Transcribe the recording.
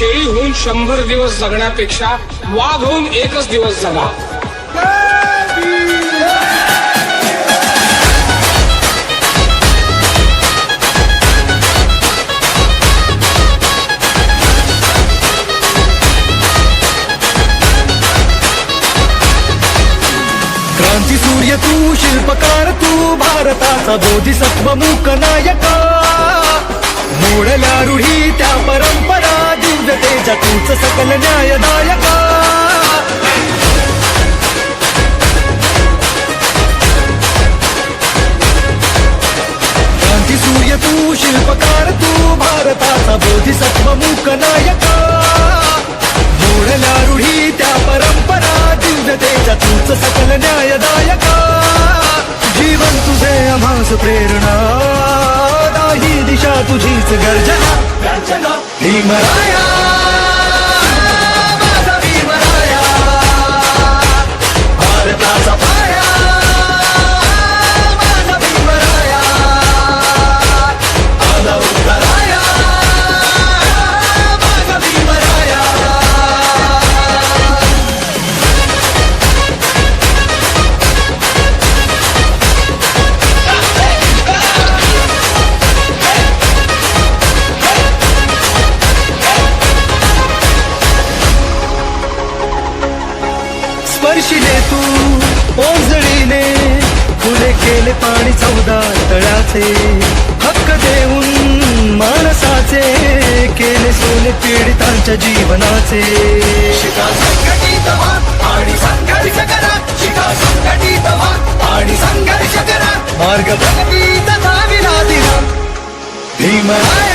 शंभर दिवस जगण्यापेक्षा वाघ होऊन एकच दिवस जगा. क्रांती सूर्य तू शिल्पकार तू भारताचा बोधिसत्व मूक नायका. मोडल्या रूढी त्या परंपरा. दिव्यतेच्या तूच सकल न्यायदायका। क्रांती सूर्य तू, शिल्पकार तू, भारताचा बोधिसत्व मूक नायका। मोडल्या रूढी त्या परंपरा दिव्यतेच्या तूच सकल न्यायदायका। जीवन तुझे आम्हास प्रेरणा तुझीच गर्जना. गर्जना. भीमराया. स्पर्शिले तू ओंजळीने फुले केले पाणी चौदा तळाचे. हक्क देऊन माणसाचे केले सोने पीडितांच्या जीवनाचे. संघर्ष करा. मार्ग प्रगती तथा विना दिला भीमराय